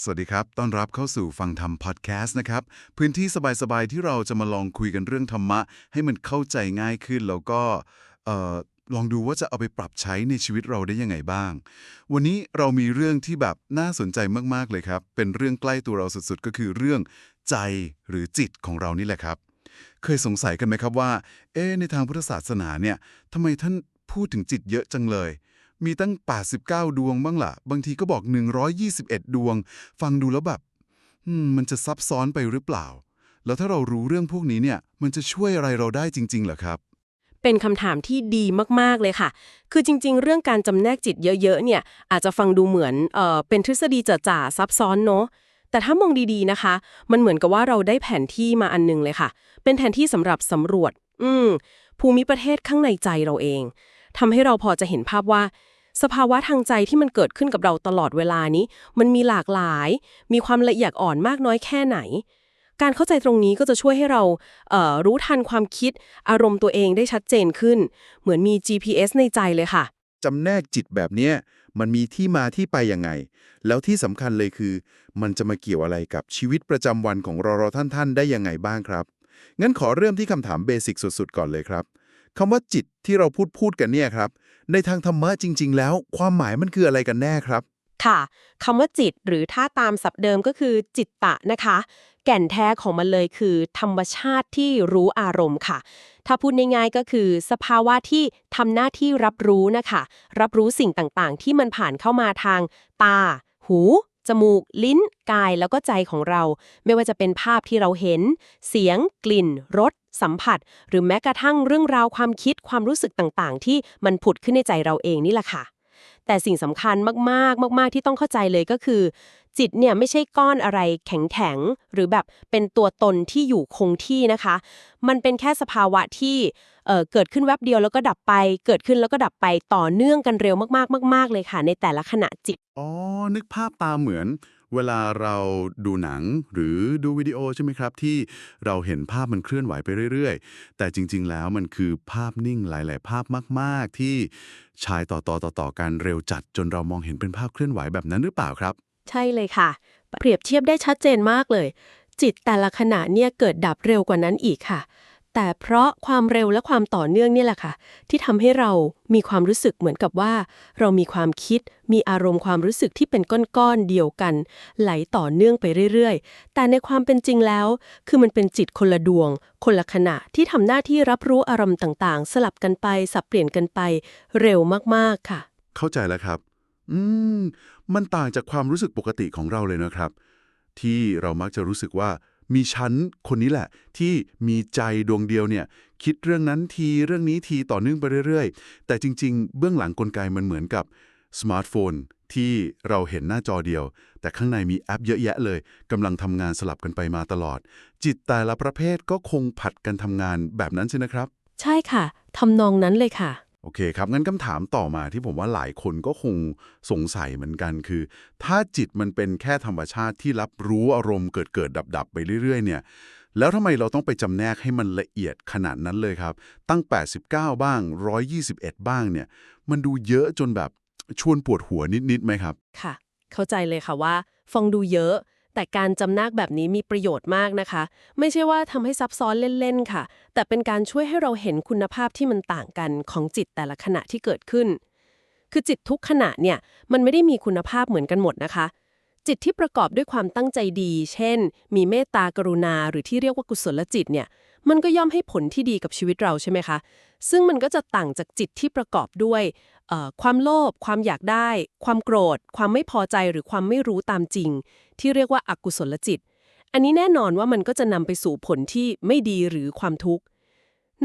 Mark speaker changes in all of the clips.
Speaker 1: สวัสดีครับ ต้อนรับเข้าสู่ฟังธรรมพอดแคสต์นะครับ พื้นที่สบายๆ ที่เราจะมาลองคุยกันเรื่องธรรมะ ให้มันเข้าใจง่ายขึ้น แล้วก็ลองดูว่าจะเอาไปปรับใช้ในชีวิตเราได้ยังไงบ้าง วันนี้เรามีเรื่องที่แบบน่าสนใจมากๆเลยครับ เป็นเรื่องใกล้ตัวเราสุดๆ ก็คือเรื่องใจหรือจิตของเรานี่แหละครับ เคยสงสัยกันไหมครับว่า เอ๊ในทางพุทธศาสนาเนี่ยทำไมท่านพูดถึงจิตเยอะจังเลย มีตั้ง 89 ดวงบ้างล่ะ บางทีก็บอก 121 ดวง ฟังดูแล้วแบบมันจะซับซ้อนไปหรือเปล่า แล้วถ้าเรารู้เรื่องพวกนี้เนี่ย มันจะช่วยอะไรเราได้จริงๆเหรอครับ
Speaker 2: เป็นคำถามที่ดีมากๆเลยค่ะ คือจริง ๆ เรื่องการจำแนกจิตเยอะ ๆ เนี่ย อาจจะฟังดูเหมือนเอ่อเป็นทฤษฎีจ๋าๆซับซ้อนเนาะแต่ถ้ามองดีๆนะคะ มันเหมือนกับว่าเราได้แผนที่มาอันหนึงเลยค่ะ เป็นแผนที่สำหรับสำรวจ อืมภูมิประเทศข้างในใจเราเองทำให้เราพอจะเห็นภาพว่า สภาวะทางใจที่มันเกิดขึ้นกับเราตลอดเวลานี้ มันมีหลากหลาย มีความละเอียดอ่อนมากน้อยแค่ไหน การเข้าใจตรงนี้ก็จะช่วยให้เราเรู้ทันความคิด อารมณ์ตัวเองได้ชัดเจนขึ้น เหมือนมี GPS ในใจเลยค่ะ
Speaker 3: จำแนกจิตแบบเนี้ยมันมีที่มาที่ไปยังไง แล้วที่สำคัญเลยคือ มันจะมาเกี่ยวอะไรกับชีวิตประจำวันของเราๆท่านๆ ได้ยังไงบ้างครับงั้นขอเริ่มที่คำถามเบสิกสุดๆ ก่อนเลยครับคำว่าจิตที่เราพูดพูดกันเนี่ยครับ ในทางธรรมะจริง ๆ แล้ว ความหมายมันคืออะไรกันแน่ครับ
Speaker 2: ค่ะคำว่าจิตหรือถ้าตามศัพท์เดิมก็คือจิตตะนะคะ แก่นแท้ของมันเลยคือ ธรรมชาติที่รู้อารมณ์ค่ะ ถ้าพูดง่ายๆก็คือ สภาวะที่ทำหน้าที่รับรู้นะคะ รับรู้สิ่งต่างๆ ที่มันผ่านเข้ามาทาง ตา หูจมูก ลิ้น กายแล้วก็ใจของเรา ไม่ว่าจะเป็นภาพที่เราเห็น เสียง กลิ่น รส สัมผัส หรือแม้กระทั่งเรื่องราวความคิดความรู้สึกต่างๆ ที่มันผุดขึ้นในใจเราเองนี่แหละค่ะ แต่สิ่งสำคัญมากๆ มาก ๆ ที่ต้องเข้าใจเลยก็คือ จิตเนี่ยไม่ใช่ก้อนอะไรแข็งๆหรือแบบเป็นตัวตนที่อยู่คงที่นะคะ มันเป็นแค่สภาวะที่เเกิดขึ้นแวบเดียวแล้วก็ดับไป เกิดขึ้นแล้วก็ดับไปต่อเนื่องกันเร็วมากๆ มาก ๆ เลยค่ะ ในแต่ละขณะจิต
Speaker 1: อ๋อนึกภาพตามเหมือน เวลาเราดูหนังหรือดูวิดีโอใช่ไหมครับ ที่เราเห็นภาพมันเคลื่อนไหวไปเรื่อย ๆ แต่จริง ๆ แล้วมันคือภาพนิ่งหลาย ๆ ภาพมาก ๆ ที่ฉายต่อๆต่อๆกันเร็วจัดจนเรามองเห็นเป็นภาพเคลื่อนไหวแบบนั้นหรือเปล่าครับ
Speaker 2: ใช่เลยค่ะ เปรียบเทียบได้ชัดเจนมากเลย จิตแต่ละขณะเนี่ยเกิดดับเร็วกว่านั้นอีกค่ะ แต่เพราะความเร็วและความต่อเนื่องนี่แหละค่ะ ที่ทำให้เรามีความรู้สึกเหมือนกับว่า เรามีความคิด มีอารมณ์ความรู้สึกที่เป็นก้อนๆเดียวกัน ไหลต่อเนื่องไปเรื่อยๆ แต่ในความเป็นจริงแล้ว คือมันเป็นจิตคนละดวง คนละขณะที่ทำหน้าที่รับรู้อารมณ์ต่างๆ สลับกันไป สับเปลี่ยนกันไป เร็วมากๆค่ะ
Speaker 1: เข้าใจแล้วครับ อืม มันต่างจากความรู้สึกปกติของเราเลยนะครับ ที่เรามักจะรู้สึกว่า มีฉันคนนี้แหละ ที่มีใจดวงเดียวเนี่ยคิดเรื่องนั้นทีเรื่องนี้ทีต่อเนื่องไปเรื่อยๆ แต่จริง ๆ เบื้องหลังกลไกมันเหมือนกับสมาร์ทโฟนที่เราเห็นหน้าจอเดียว แต่ข้างในมีแอปเยอะแยะเลยกำลังทำงานสลับกันไปมาตลอด จิตแต่ละประเภทก็คงผัดกันทำงานแบบนั้นใช่นะครับ
Speaker 2: ใช่ค่ะทำนองนั้นเลยค่ะ
Speaker 1: โอเคครับ งั้นคำถามต่อมาที่ผมว่าหลายคนก็คงสงสัยเหมือนกันคือ ถ้าจิตมันเป็นแค่ธรรมชาติที่รับรู้อารมณ์เกิดเกิดดับดับไปเรื่อย ๆ เนี่ย แล้วทำไมเราต้องไปจำแนกให้มันละเอียดขนาดนั้นเลยครับ ตั้ง 89 บ้าง 121 บ้างเนี่ย มันดูเยอะจนแบบชวนปวดหัวนิดๆไหมครับ
Speaker 2: ค่ะ เข้าใจเลยค่ะว่า ฟังดูเยอะ แต่การจำแนกแบบนี้มีประโยชน์มากนะคะ ไม่ใช่ว่าทำให้ซับซ้อนเล่นๆค่ะ แต่เป็นการช่วยให้เราเห็นคุณภาพที่มันต่างกันของจิตแต่ละขณะที่เกิดขึ้น คือจิตทุกขณะเนี่ยมันไม่ได้มีคุณภาพเหมือนกันหมดนะคะ จิตที่ประกอบด้วยความตั้งใจดี เช่น มีเมตตากรุณา หรือที่เรียกว่ากุศลจิตเนี่ยมันก็ย่อมให้ผลที่ดีกับชีวิตเราใช่ไหมคะ ซึ่งมันก็จะต่างจากจิตที่ประกอบด้วย ความโลภความอยากได้ ความโกรธ ความไม่พอใจหรือความไม่รู้ตามจริง ที่เรียกว่าอากุศลจิต อันนี้แน่นอนว่ามันก็จะนำไปสู่ผลที่ไม่ดีหรือความทุกข์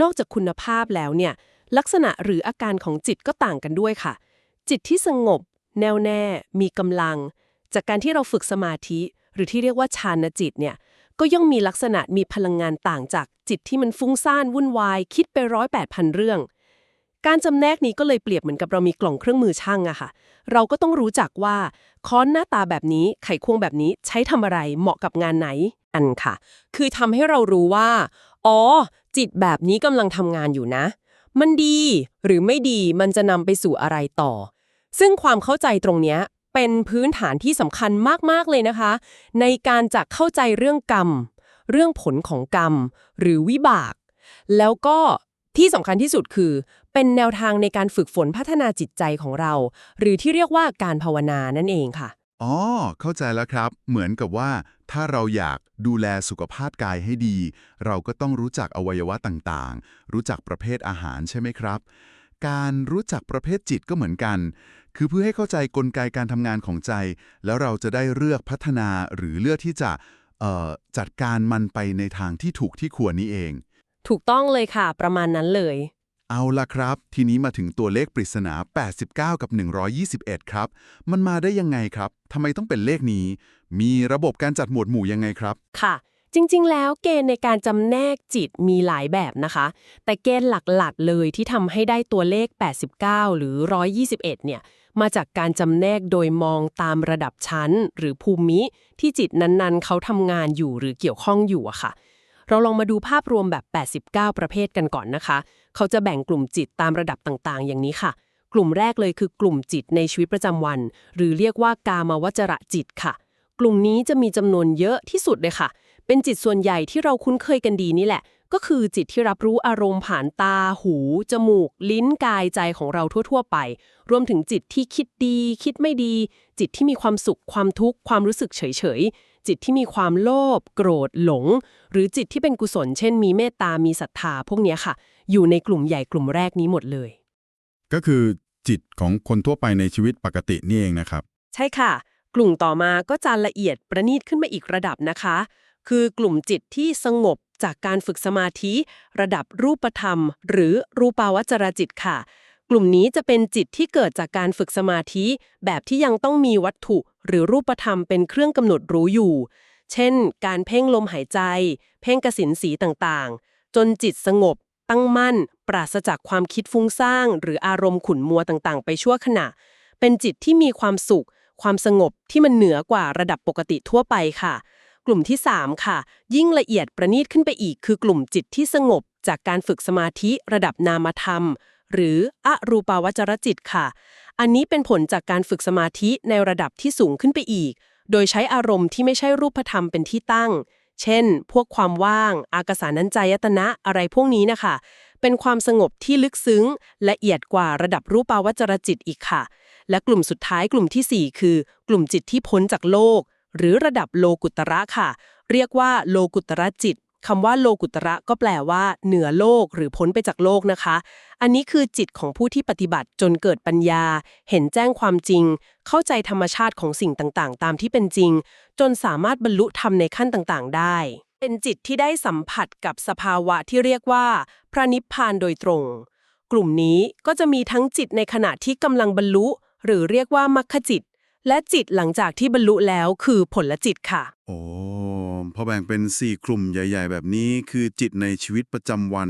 Speaker 2: นอกจากคุณภาพแล้วเนี่ยลักษณะหรืออาการของจิตก็ต่างกันด้วยค่ะ จิตที่สงบ แน่วแน่ มีกำลัง จากการที่เราฝึกสมาธิ หรือที่เรียกว่าฌานจิตเนี่ยก็ย่อมมีลักษณะมีพลังงานต่างจากจิตที่มันฟุ้งซ่านวุ่นวาย คิดไปร้อยแปดพันเรื่อง การจำแนกนี้ก็เลยเปรียบเหมือนกับเรามีกล่องเครื่องมือช่างอะค่ะ เราก็ต้องรู้จักว่าค้อนหน้าตาแบบนี้ไขควงแบบนี้ใช้ทำอะไรเหมาะกับงานไหนอันค่ะ คือทำให้เรารู้ว่า อ๋อ จิตแบบนี้กำลังทำงานอยู่นะ มันดีหรือไม่ดีมันจะนำไปสู่อะไรต่อ ซึ่งความเข้าใจตรงเนี้ยเป็นพื้นฐานที่สำคัญมาก ๆ เลยนะคะ ในการจะเข้าใจเรื่องกรรม เรื่องผลของกรรม หรือวิบาก แล้วก็ที่สำคัญที่สุดคือ เป็นแนวทางในการฝึกฝนพัฒนาจิตใจของเรา หรือที่เรียกว่าการภาวนานั่นเองค่ะ
Speaker 1: อ๋อ เข้าใจแล้วครับ เหมือนกับว่า ถ้าเราอยากดูแลสุขภาพกายให้ดี เราก็ต้องรู้จักอวัยวะต่างๆ รู้จักประเภทอาหารใช่ไหมครับ การรู้จักประเภทจิตก็เหมือนกัน คือเพื่อให้เข้าใจกลไกการทำงานของใจ แล้วเราจะได้เลือกพัฒนาหรือเลือกที่จะเอ่อจัดการมันไปในทางที่ถูกที่ควรนี้เอง
Speaker 2: ถูกต้องเลยค่ะ ประมาณนั้นเลย
Speaker 1: เอาละครับ ทีนี้มาถึงตัวเลขปริศนา 89 กับ 121 ครับ มันมาได้ยังไงครับทำไมต้องเป็นเลขนี้ มีระบบการจัดหมวดหมู่ยังไงครับ
Speaker 2: ค่ะ จริงๆ แล้วเกณฑ์ในการจำแนกจิตมีหลายแบบนะคะ แต่เกณฑ์หลักๆ เลยที่ทำให้ได้ตัวเลข 89 หรือ 121 เนี่ย มาจากการจำแนกโดยมองตามระดับชั้น หรือภูมิที่จิตนั้นๆ เขาทำงานอยู่หรือเกี่ยวข้องอยู่อะค่ะ เราลองมาดูภาพรวมแบบ 89 ประเภทกันก่อนนะคะ เขาจะแบ่งกลุ่มจิตตามระดับต่างๆ อย่างนี้ค่ะ กลุ่มแรกเลยคือกลุ่มจิตในชีวิตประจำวัน หรือเรียกว่ากามาวจระจิตค่ะ กลุ่มนี้จะมีจำนวนเยอะที่สุดเลยค่ะ เป็นจิตส่วนใหญ่ที่เราคุ้นเคยกันดีนี่แหละ ก็คือจิตที่รับรู้อารมณ์ผ่านตา หู จมูก ลิ้นกายใจของเราทั่ว ๆ ไป รวมถึงจิตที่คิดดี คิดไม่ดี จิตที่มีความสุขความทุกข์ความรู้สึกเฉยๆ จิตที่มีความโลภโกรธหลง หรือจิตที่เป็นกุศล เช่น มีเมตตามีศรัทธาพวกเนี้ยค่ะ อยู่ในกลุ่มใหญ่กลุ่มแรกนี้หมดเลย
Speaker 4: ก็คือจิตของคนทั่วไปในชีวิตปกตินี่เองนะครับ
Speaker 2: ใช่ค่ะ กลุ่มต่อมาก็จะละเอียดประณีตขึ้นมาอีกระดับนะคะ คือกลุ่มจิตที่สงบจากการฝึกสมาธิ ระดับรูปธรรม หรือรูปาวจรจิตค่ะ กลุ่มนี้จะเป็นจิตที่เกิดจากการฝึกสมาธิ แบบที่ยังต้องมีวัตถุ หรือรูปธรรมเป็นเครื่องกำหนดรู้อยู่ เช่น การเพ่งลมหายใจ เพ่งกสินสีต่างๆ จนจิตสงบ ตั้งมั่น ปราศจากความคิดฟุ้งซ่านหรืออารมณ์ขุ่นมัวต่างๆ ไปชั่วขณะ เป็นจิตที่มีความสุข ความสงบที่มันเหนือกว่าระดับปกติทั่วไปค่ะ กลุ่มที่ 3 ค่ะ ยิ่งละเอียดประณีตขึ้นไปอีก คือกลุ่มจิตที่สงบ จากการฝึกสมาธิระดับนามธรรม หรืออรูปาวจรจิตค่ะ อันนี้เป็นผลจากการฝึกสมาธิในระดับที่สูงขึ้นไปอีก โดยใช้อารมณ์ที่ไม่ใช่รูปธรรมเป็นที่ตั้ง เช่น พวกความว่าง อากาสานัญจายตนะอะไรพวกนี้นะคะ เป็นความสงบที่ลึกซึ้ง ละเอียดกว่าระดับรูปาวจรจิตอีกค่ะ และกลุ่มสุดท้ายกลุ่มทีสี่4 คือ กลุ่มจิตที่พ้นจากโลก หรือระดับโลกุตระค่ะ เรียกว่าโลกุตระจิต คำว่าโลกุตระก็แปลว่า เหนือโลกหรือพ้นไปจากโลกนะคะ อันนี้คือจิตของผู้ที่ปฏิบัติจนเกิดปัญญา เห็นแจ้งความจริง เข้าใจธรรมชาติของสิ่งต่างๆ ตามที่เป็นจริง จนสามารถบรรลุธรรมในขั้นต่างๆ ได้ เป็นจิตที่ได้สัมผัสกับสภาวะที่เรียกว่า พระนิพพานโดยตรง กลุ่มนี้ก็จะมีทั้งจิตในขณะที่กำลังบรรลุ หรือเรียกว่ามรรคจิต และจิตหลังจากที่บรรลุแล้วคือผลจิตค่ะ
Speaker 1: โอ้พอแบ่งเป็น 4 กลุ่มใหญ่ ๆ แบบนี้คือจิตในชีวิตประจำวัน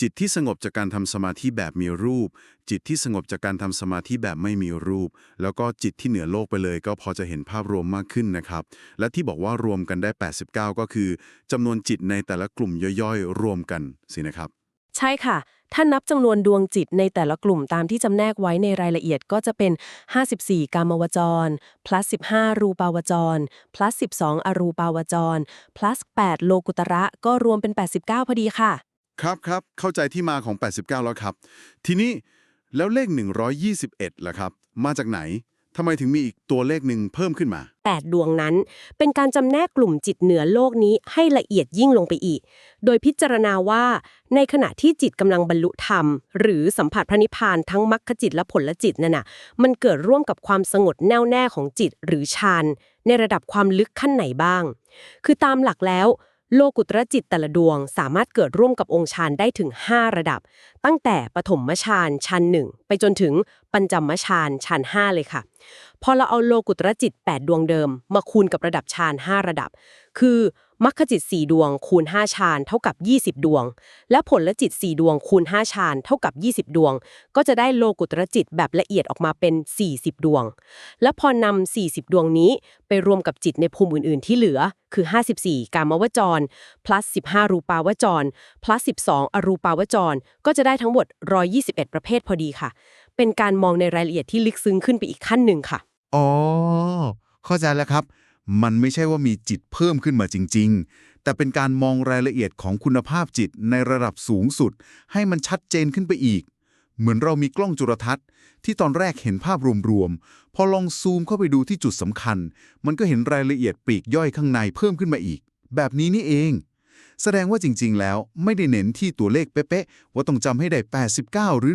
Speaker 1: จิตที่สงบจากการทำสมาธิแบบมีรูป จิตที่สงบจากการทำสมาธิแบบไม่มีรูป แล้วก็จิตที่เหนือโลกไปเลย ก็พอจะเห็นภาพรวมมากขึ้นนะครับ และที่บอกว่ารวมกันได้ 89 ก็คือจำนวนจิตในแต่ละกลุ่มย่อยๆ รวมกันสินะครับ
Speaker 2: ใช่ค่ะ ถ้านับจำนวนดวงจิตในแต่ละกลุ่มตามที่จำแนกไว้ในรายละเอียดก็จะเป็น 54 กามวจร plus 15 รูปาวจร plus 12 อรูปาวจร plus 8 โลกุตระ ก็รวมเป็น 89 พอดีค่ะ
Speaker 1: ครับครับเข้าใจที่มาของ 89 แล้วครับ ทีนี้แล้วเลข 121ล่ะครับ มาจากไหน ทำไมถึงมีอีกตัวเลขหนึ่งเพิ่มขึ้นมา
Speaker 2: 8 ดวงนั้น เป็นการจำแนกกลุ่มจิตเหนือโลกนี้ให้ละเอียดยิ่งลงไปอีก โดยพิจารณาว่า ในขณะที่จิตกำลังบรรลุธรรม หรือสัมผัสพระนิพพานทั้งมรรคจิตและผลจิตนั่นน่ะ มันเกิดร่วมกับความสงบแน่วแน่ของจิตหรือฌานในระดับความลึกขั้นไหนบ้าง คือตามหลักแล้ว โลกุตรจิตแต่ละดวงสามารถเกิดร่วมกับองค์ฌานได้ถึง 5 ระดับ ตั้งแต่ปฐมฌานฌานหนึ่งไปจนถึงปัญจมฌานฌาน5เลยค่ะ พอเราเอาโลกุตรจิต 8 ดวงเดิม มาคูณกับระดับฌาน5ระดับ คือ มรรคจิต 4 ดวงคูณ5ฌานเท่ากับ 20 ดวง และผลละจิต 4 ดวงคูณ5ฌานเท่ากับ 20 ดวง ก็จะได้โลกุตรจิตแบบละเอียดออกมาเป็น 40 ดวง และพอนำ40 ดวงนี้ไปรวมกับจิตในภูมิอื่น ๆ ที่เหลือคือ 54 กามวจร plus 15 รูปาวจร plus 12 อรูปาวจร ก็จะได้ทั้งหมด 121 ประเภทพอดีค่ะ เป็นการมองในรายละเอียดที่ลึกซึ้งขึ้นไปอีกขั้นหนึ่งค่ะ
Speaker 1: อ๋อ เข้าใจแล้วครับ มันไม่ใช่ว่ามีจิตเพิ่มขึ้นมาจริง ๆ แต่เป็นการมองรายละเอียดของคุณภาพจิตในระดับสูงสุด ให้มันชัดเจนขึ้นไปอีก เหมือนเรามีกล้องจุลทรรศน์ ที่ตอนแรกเห็นภาพรวมๆ พอลองซูมเข้าไปดูที่จุดสำคัญ มันก็เห็นรายละเอียดปลีกย่อยข้างในเพิ่มขึ้นมาอีก แบบนี้นี่เอง แสดงว่าจริง ๆ แล้วไม่ได้เน้นที่ตัวเลขเป๊ะๆว่าต้องจำให้ได้ 89 หรือ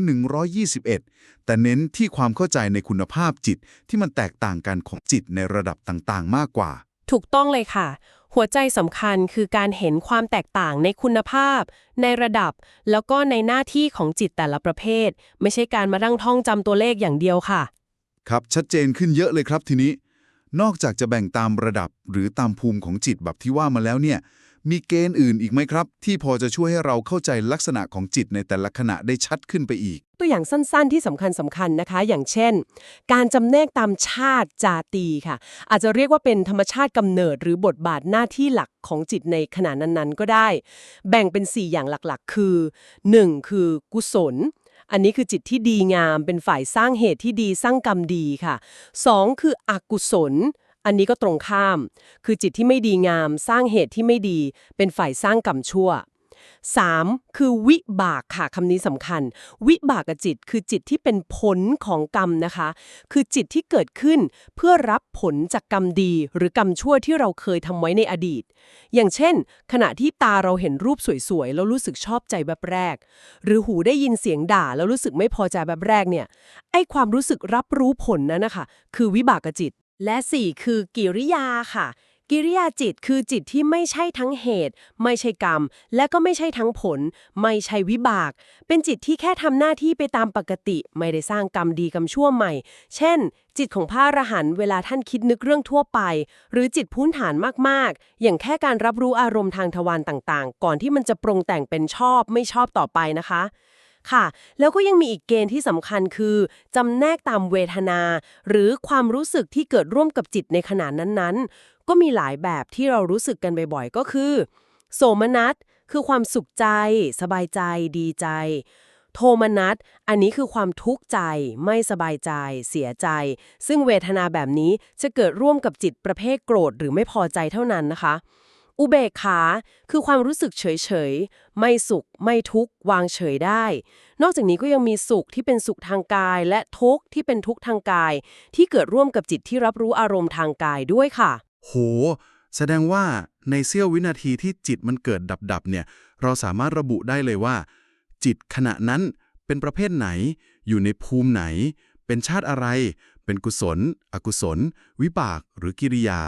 Speaker 1: 121 แต่เน้นที่ความเข้าใจในคุณภาพจิตที่มันแตกต่างกันของจิตในระดับต่างๆ มากกว่า
Speaker 2: ถูกต้องเลยค่ะ หัวใจสำคัญคือการเห็นความแตกต่างในคุณภาพ ในระดับ แล้วก็ในหน้าที่ของจิตแต่ละประเภท ไม่ใช่การมาดั้งท่องจำตัวเลขอย่างเดียวค่ะ
Speaker 1: ครับชัดเจนขึ้นเยอะเลยครับทีนี้นอกจากจะแบ่งตามระดับหรือตามภูมิของจิตแบบที่ว่ามาแล้วเนี่ย มีเกณฑ์อื่นอีกไหมครับ ที่พอจะช่วยให้เราเข้าใจลักษณะของจิตในแต่ละขณะได้ชัดขึ้นไปอีก
Speaker 2: ตัวอย่างสั้นๆที่สำคัญสำคัญนะคะ อย่างเช่น การจำแนกตามชาติจาตีค่ะ อาจจะเรียกว่าเป็นธรรมชาติกำเนิด หรือบทบาทหน้าที่หลักของจิตในขณะนั้นๆ ก็ได้ แบ่งเป็น 4 อย่างหลักๆ คือ 1. คือกุศลอันนี้คือจิตที่ดีงามเป็นฝ่ายสร้างเหตุที่ดีสร้างกรรมดีค่ะ 2. คืออกุศล อันนี้ก็ตรงข้าม คือจิตที่ไม่ดีงาม สร้างเหตุที่ไม่ดี เป็นฝ่ายสร้างกรรมชั่ว 3. คือวิบากค่ะคำนี้สำคัญ วิบากจิตคือจิตที่เป็นผลของกรรมนะคะ คือจิตที่เกิดขึ้นเพื่อรับผลจากกรรมดี หรือกรรมชั่วที่เราเคยทำไว้ในอดีต อย่างเช่น ขณะที่ตาเราเห็นรูปสวยๆ แล้วรู้สึกชอบใจแบบแรก หรือหูได้ยินเสียงด่า แล้วรู้สึกไม่พอใจแบบแรกเนี่ยไอความรู้สึกรับรู้ผลนั้นนะคะคือวิบากจิต และ 4 คือกิริยาค่ะ กิริยาจิตคือจิตที่ไม่ใช่ทั้งเหตุ ไม่ใช่กรรม และก็ไม่ใช่ทั้งผล ไม่ใช่วิบาก เป็นจิตที่แค่ทำหน้าที่ไปตามปกติ ไม่ได้สร้างกรรมดีกรรมชั่วใหม่ เช่น จิตของพระอรหันต์เวลาท่านคิดนึกเรื่องทั่วไป หรือจิตพื้นฐานมากๆ อย่างแค่การรับรู้อารมณ์ทางทวารต่างๆ ก่อนที่มันจะปรุงแต่งเป็นชอบไม่ชอบต่อไปนะคะ ค่ะ แล้วก็ยังมีอีกเกณฑ์ที่สำคัญคือจำแนกตามเวทนา หรือความรู้สึกที่เกิดร่วมกับจิตในขณะนั้นๆ ก็มีหลายแบบที่เรารู้สึกกันบ่อยๆ ก็คือ โสมนัสคือความสุขใจ สบายใจ ดีใจ โทมนัสอันนี้คือความทุกข์ใจ ไม่สบายใจ เสียใจ ซึ่งเวทนาแบบนี้จะเกิดร่วมกับจิตประเภทโกรธหรือไม่พอใจเท่านั้นนะคะ อุเบกขา คือความรู้สึกเฉยๆไม่สุข ไม่ทุกข์ วางเฉยได้ นอกจากนี้ก็ยังมีสุขที่เป็นสุขทางกาย และทุกข์ที่เป็นทุกข์ทางกาย ที่เกิดร่วมกับจิตที่รับรู้อารมณ์ทางกายด้วยค่ะ
Speaker 1: โห แสดงว่าในเสี้ยววินาทีที่จิตมันเกิดดับๆเนี่ย เราสามารถระบุได้เลยว่า จิตขณะนั้นเป็นประเภทไหน อยู่ในภูมิไหน เป็นชาติอะไร เป็นกุศล อกุศล วิบาก หรือกิริยา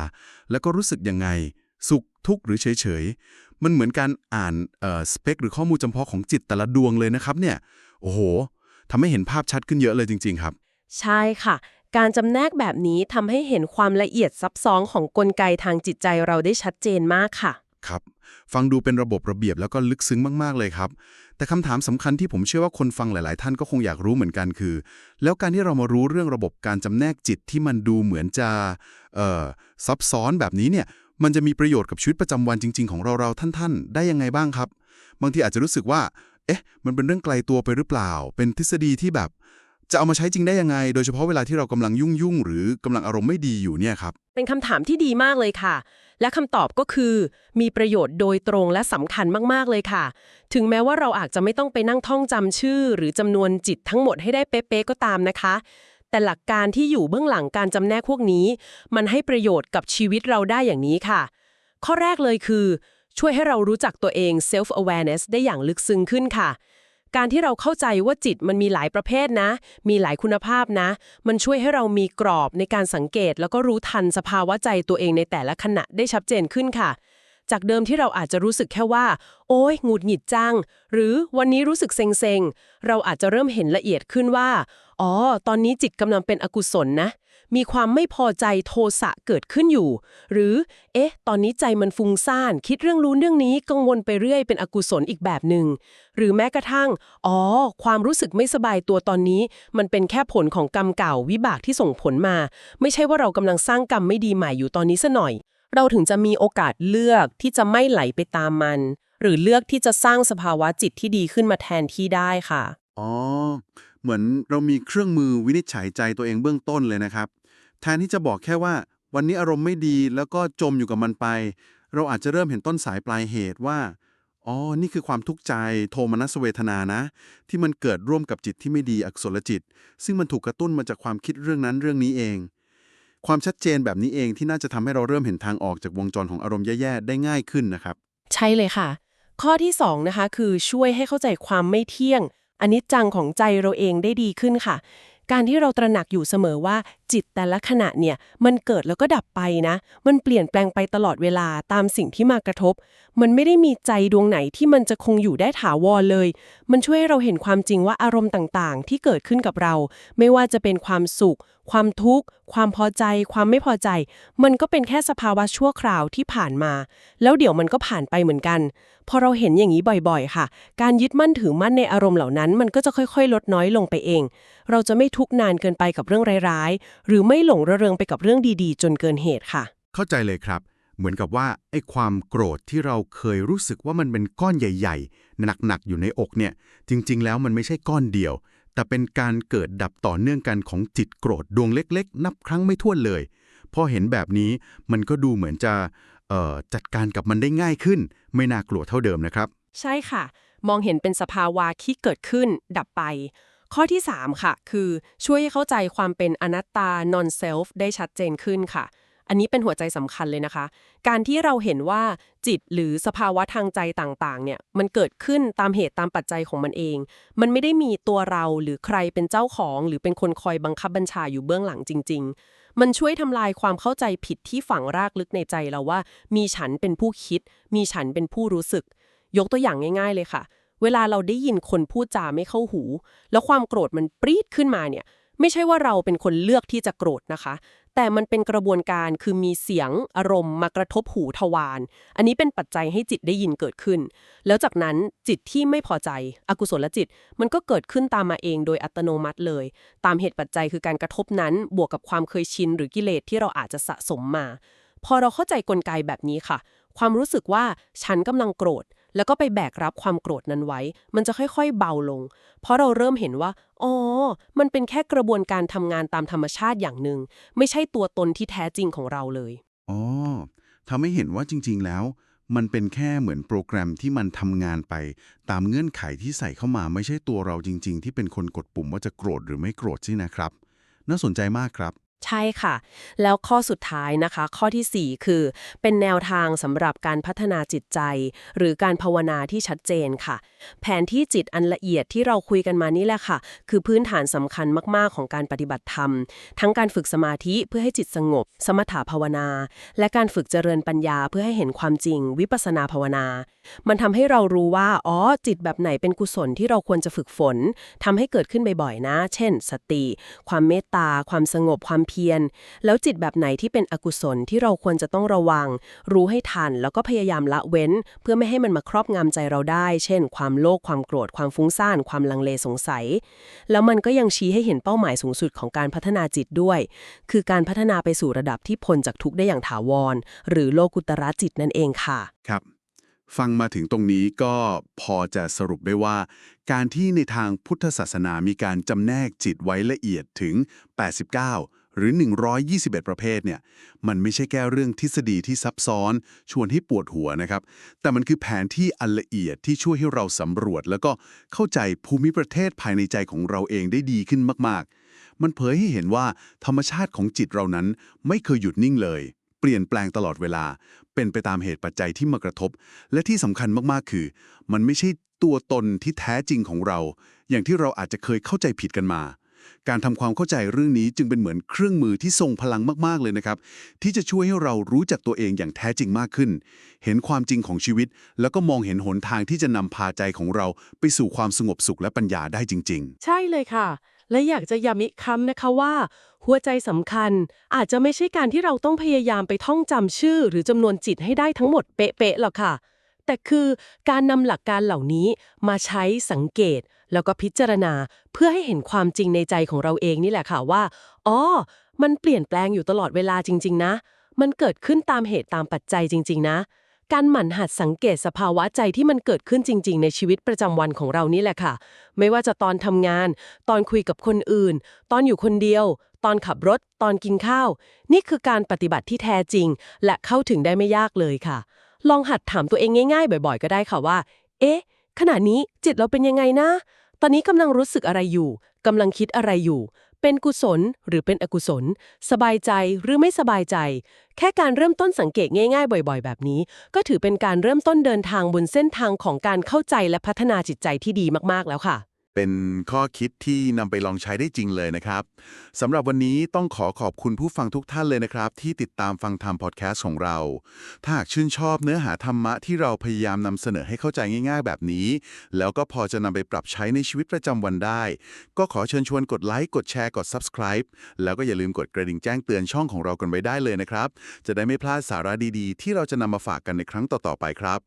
Speaker 1: แล้วก็รู้สึกยังไง สุข ทุกข์หรือเฉยๆ มันเหมือนการอ่านเอ่อสเปคหรือข้อมูลจำเพาะของจิตแต่ละดวงเลยนะครับเนี่ย โอ้โหทำให้เห็นภาพชัดขึ้นเยอะเลยจริง ๆ ครับ
Speaker 2: ใช่ค่ะ การจำแนกแบบนี้ทำให้เห็นความละเอียดซับซ้อนของกลไกทางจิตใจเราได้ชัดเจนมากค่ะ
Speaker 1: ครับ ฟังดูเป็นระบบระเบียบแล้วก็ลึกซึ้งมากๆเลยครับ แต่คำถามสำคัญที่ผมเชื่อว่าคนฟังหลาย ๆ ท่านก็คงอยากรู้เหมือนกันคือ แล้วการที่เรามารู้เรื่องระบบการจำแนกจิตที่มันดูเหมือนจะเอ่อซับซ้อนแบบนี้เนี่ย มันจะมีประโยชน์กับชีวิตประจำวันจริง ๆ ของเราเราๆท่านๆ ได้ยังไงบ้างครับ บางทีอาจจะรู้สึกว่า เอ๊ะ มันเป็นเรื่องไกลตัวไปหรือเปล่า เป็นทฤษฎีที่แบบ จะเอามาใช้จริงได้ยังไง โดยเฉพาะเวลาที่เรากำลังยุ่งๆหรือกำลังอารมณ์ไม่ดีอยู่เนี่ยครับ
Speaker 2: เป็นคำถามที่ดีมากเลยค่ะ และคำตอบก็คือ มีประโยชน์โดยตรงและสำคัญมากๆเลยค่ะ ถึงแม้ว่าเราอาจจะไม่ต้องไปนั่งท่องจำชื่อ หรือจำนวนจิตทั้งหมดให้ได้เป๊ะๆก็ตามนะคะ แต่หลักการที่อยู่เบื้องหลังการจำแนกพวกนี้ มันให้ประโยชน์กับชีวิตเราได้อย่างนี้ค่ะ ข้อแรกเลยคือ ช่วยให้เรารู้จักตัวเอง self awareness ได้อย่างลึกซึ้งขึ้นค่ะ การที่เราเข้าใจว่าจิตมันมีหลายประเภทนะ มีหลายคุณภาพนะ มันช่วยให้เรามีกรอบในการสังเกต แล้วก็รู้ทันสภาวะใจตัวเองในแต่ละขณะได้ชัดเจนขึ้นค่ะ จากเดิมที่เราอาจจะรู้สึกแค่ว่า โอ้ยหงุดหงิดจัง หรือวันนี้รู้สึกเซ็งๆ เราอาจจะเริ่มเห็นละเอียดขึ้นว่า อ๋อ ตอนนี้จิตกำลังเป็นอกุศลนะ มีความไม่พอใจโทสะเกิดขึ้นอยู่ หรือ เอ๊ะ ตอนนี้ใจมันฟุ้งซ่าน คิดเรื่องรู้นเรื่องนี้กังวลไปเรื่อยเป็นอกุศลอีกแบบหนึ่ง หรือแม้กระทั่ง อ๋อ ความรู้สึกไม่สบายตัวตอนนี้ มันเป็นแค่ผลของกรรมเก่าวิบากที่ส่งผลมา ไม่ใช่ว่าเรากำลังสร้างกรรมไม่ดีใหม่อยู่ตอนนี้ซะหน่อย เราถึงจะมีโอกาสเลือกที่จะไม่ไหลไปตามมัน หรือเลือกที่จะสร้างสภาวะจิตที่ดีขึ้นมาแทนที่ได้ค่ะ
Speaker 1: อ๋อ เหมือนเรามีเครื่องมือวินิจฉัยใจตัวเองเบื้องต้นเลยนะครับ แทนที่จะบอกแค่ว่า วันนี้อารมณ์ไม่ดีแล้วก็จมอยู่กับมันไป เราอาจจะเริ่มเห็นต้นสายปลายเหตุว่า อ๋อ นี่คือความทุกข์ใจโทมนัสเวทนานะ ที่มันเกิดร่วมกับจิตที่ไม่ดีอักุศลจิต ซึ่งมันถูกกระตุ้นมาจากความคิดเรื่องนั้นเรื่องนี้เอง ความชัดเจนแบบนี้เองที่น่าจะทำให้เราเริ่มเห็นทางออกจากวงจรของอารมณ์แย่ๆได้ง่ายขึ้นนะครับ
Speaker 2: ใช่เลยค่ะ ข้อที่สองนะคะคือช่วยให้เข้าใจความไม่เที่ยงอันนี้จังของใจเราเองได้ดีขึ้นค่ะ การที่เราตระหนักอยู่เสมอว่าจิตแต่ละขณะเนี่ย มันเกิดแล้วก็ดับไปนะ มันเปลี่ยนแปลงไปตลอดเวลาตามสิ่งที่มากระทบ มันไม่ได้มีใจดวงไหนที่มันจะคงอยู่ได้ถาวรเลย มันช่วยให้เราเห็นความจริงว่าอารมณ์ต่างๆ ที่เกิดขึ้นกับเรา ไม่ว่าจะเป็นความสุข ความทุกข์ ความพอใจ ความไม่พอใจ มันก็เป็นแค่สภาวะชั่วคราวที่ผ่านมา แล้วเดี๋ยวมันก็ผ่านไปเหมือนกัน พอเราเห็นอย่างนี้บ่อยๆ ค่ะ การยึดมั่นถือมั่นในอารมณ์เหล่านั้น มันก็จะค่อยๆ ลดน้อยลงไปเอง เราจะไม่ทุกข์นานเกินไปกับเรื่องร้ายๆ หรือไม่หลงระเริงไปกับเรื่องดีๆ จนเกินเหตุค่ะ
Speaker 1: เข้าใจเลยครับ เหมือนกับว่าไอ้ความโกรธที่เราเคยรู้สึกว่ามันเป็นก้อนใหญ่ ๆ หนักๆ อยู่ในอกเนี่ย จริง ๆ แล้วมันไม่ใช่ก้อนเดียว แต่เป็นการเกิดดับต่อเนื่องกันของจิตโกรธดวงเล็กๆ นับครั้งไม่ถ้วนเลย พอเห็นแบบนี้มันก็ดูเหมือนจะจัดการกับมันได้ง่ายขึ้น ไม่น่ากลัวเท่าเดิมนะครับ
Speaker 2: ใช่ค่ะ มองเห็นเป็นสภาวะที่เกิดขึ้น ดับไป ข้อที่ 3 ค่ะ คือช่วยให้เข้าใจความเป็นอนัตตา non self ได้ชัดเจนขึ้นค่ะ อันนี้เป็นหัวใจสำคัญเลยนะคะ การที่เราเห็นว่าจิตหรือสภาวะทางใจต่างๆ เนี่ยมันเกิดขึ้นตามเหตุตามปัจจัยของมันเอง มันไม่ได้มีตัวเราหรือใครเป็นเจ้าของ หรือเป็นคนคอยบังคับบัญชาอยู่เบื้องหลังจริง ๆ มันช่วยทำลายความเข้าใจผิดที่ฝังรากลึกในใจเราว่า มีฉันเป็นผู้คิด มีฉันเป็นผู้รู้สึก ยกตัวอย่างง่าย ๆ เลยค่ะ เวลาเราได้ยินคนพูดจาไม่เข้าหู แล้วความโกรธมันปรีดขึ้นมาเนี่ย ไม่ใช่ว่าเราเป็นคนเลือกที่จะโกรธนะคะ แต่มันเป็นกระบวนการคือมีเสียงอารมณ์มากระทบหูทวาร อันนี้เป็นปัจจัยให้จิตได้ยินเกิดขึ้น แล้วจากนั้นจิตที่ไม่พอใจ อกุศลจิต มันก็เกิดขึ้นตามมาเองโดยอัตโนมัติเลย ตามเหตุปัจจัยคือการกระทบนั้น บวกกับความเคยชินหรือกิเลสที่เราอาจจะสะสมมา พอเราเข้าใจกลไกแบบนี้ค่ะ ความรู้สึกว่าฉันกำลังโกรธ แล้วก็ไปแบกรับความโกรธนั้นไว้ มันจะค่อยๆ เบาลง เพราะเราเริ่มเห็นว่า อ๋อ มันเป็นแค่กระบวนการทำงานตามธรรมชาติอย่างหนึ่ง ไม่ใช่ตัวตนที่แท้จริงของเราเลย
Speaker 1: อ๋อทำให้เห็นว่าจริง ๆ แล้ว มันเป็นแค่เหมือนโปรแกรมที่มันทำงานไป ตามเงื่อนไขที่ใส่เข้ามาไม่ใช่ตัวเราจริง ๆ ที่เป็นคนกดปุ่มว่าจะโกรธหรือไม่โกรธสินะครับ น่าสนใจมากครับ
Speaker 2: ใช่ค่ะ แล้วข้อสุดท้ายนะคะ ข้อทีสี่ 4 คือ เป็นแนวทางสำหรับการพัฒนาจิตใจ หรือการภาวนาที่ชัดเจนค่ะ แผนที่จิตอันละเอียดที่เราคุยกันมานี่แหละค่ะ คือพื้นฐานสำคัญมาก ๆ ของการปฏิบัติธรรม ทั้งการฝึกสมาธิเพื่อให้จิตสงบ สมถะภาวนา และการฝึกเจริญปัญญาเพื่อให้เห็นความจริง วิปัสสนาภาวนา มันทำให้เรารู้ว่าอ๋อจิตแบบไหนเป็นกุศลที่เราควรจะฝึกฝนทำให้เกิดขึ้นบ่อยๆนะ เช่น สติ ความเมตตา ความสงบความเพียร แล้วจิตแบบไหนที่เป็นอกุศลที่เราควรจะต้องระวัง รู้ให้ทัน แล้วก็พยายามละเว้น เพื่อไม่ให้มันมาครอบงำใจเราได้ เช่น ความโลภความโกรธความฟุ้งซ่าน ความลังเลสงสัย แล้วมันก็ยังชี้ให้เห็นเป้าหมายสูงสุดของการพัฒนาจิตด้วย คือการพัฒนาไปสู่ระดับที่พ้นจากทุกข์ได้อย่างถาวร หรือโลกุตระจิตนั่นเองค่ะ
Speaker 1: ครับฟังมาถึงตรงนี้ก็พอจะสรุปได้ว่า การที่ในทางพุทธศาสนามีการจำแนกจิตไว้ละเอียดถึง 89 หรือ 121 ประเภทเนี่ยมันไม่ใช่แค่เรื่องทฤษฎีที่ซับซ้อน ชวนให้ปวดหัวนะครับ แต่มันคือแผนที่อันละเอียดที่ช่วยให้เราสำรวจ แล้วก็เข้าใจภูมิประเทศภายในใจของเราเองได้ดีขึ้นมาก ๆ มันเผยให้เห็นว่าธรรมชาติของจิตเรานั้นไม่เคยหยุดนิ่งเลย เปลี่ยนแปลงตลอดเวลา เป็นไปตามเหตุปัจจัยที่มากระทบ และที่สำคัญมากๆคือ มันไม่ใช่ตัวตนที่แท้จริงของเรา อย่างที่เราอาจจะเคยเข้าใจผิดกันมา การทำความเข้าใจเรื่องนี้จึงเป็นเหมือนเครื่องมือที่ทรงพลังมากๆเลยนะครับ ที่จะช่วยให้เรารู้จักตัวเองอย่างแท้จริงมากขึ้น เห็นความจริงของชีวิต แล้วก็มองเห็นหนทางที่จะนำพาใจของเราไปสู่ความสงบสุขและปัญญาได้จริง ๆ
Speaker 2: ใช่เลยค่ะ และอยากจะย้ำอีกคำนะคะว่า หัวใจสำคัญ อาจจะไม่ใช่การที่เราต้องพยายามไปท่องจำชื่อ หรือจำนวนจิตให้ได้ทั้งหมดเป๊ะๆหรอกค่ะ แต่คือการนำหลักการเหล่านี้มาใช้สังเกต แล้วก็พิจารณาเพื่อให้เห็นความจริงในใจของเราเองนี่แหละค่ะว่า อ๋อ มันเปลี่ยนแปลงอยู่ตลอดเวลาจริง ๆ นะ มันเกิดขึ้นตามเหตุตามปัจจัยจริง ๆ นะ การหมั่นหัดสังเกตสภาวะใจที่มันเกิดขึ้นจริง ๆ ในชีวิตประจำวันของเรานี่แหละค่ะ ไม่ว่าจะตอนทำงาน ตอนคุยกับคนอื่น ตอนอยู่คนเดียว ตอนขับรถ ตอนกินข้าว นี่คือการปฏิบัติที่แท้จริง และเข้าถึงได้ไม่ยากเลยค่ะ ลองหัดถามตัวเองง่าย ๆ บ่อย ๆ ก็ได้ค่ะว่า เอ๊ะ ขณะนี้จิตเราเป็นยังไงนะ ตอนนี้กำลังรู้สึกอะไรอยู่กำลังคิดอะไรอยู่ เป็นกุศลหรือเป็นอกุศล สบายใจหรือไม่สบายใจ แค่การเริ่มต้นสังเกตง่าย ๆ บ่อย ๆ แบบนี้ ก็ถือเป็นการเริ่มต้นเดินทางบนเส้นทางของการเข้าใจและพัฒนาจิตใจที่ดีมากๆแล้วค่ะ
Speaker 1: เป็นข้อคิดที่นำไปลองใช้ได้จริงเลยนะครับสำหรับวันนี้ต้องขอขอบคุณผู้ฟังทุกท่านเลยนะครับ ที่ติดตามฟังธรรมพอดแคสต์ของเรา ถ้าหากชื่นชอบเนื้อหาธรรมะที่เราพยายามนำเสนอให้เข้าใจง่าย ๆ แบบนี้ แล้วก็พอจะนำไปปรับใช้ในชีวิตประจำวันได้ ก็ขอเชิญชวนกดไลค์กดแชร์กด subscribe แล้วก็อย่าลืมกดกระดิ่งแจ้งเตือนช่องของเรากันไว้ได้เลยนะครับ จะได้ไม่พลาดสาระดีๆ ที่เราจะนำมาฝากกันในครั้งต่อๆไปครับ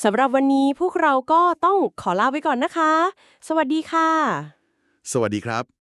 Speaker 2: สำหรับวันนี้พวกเราก็ต้องขอลาไปก่อนนะคะ สวัสดีค่ะ
Speaker 1: สวัสดีครับ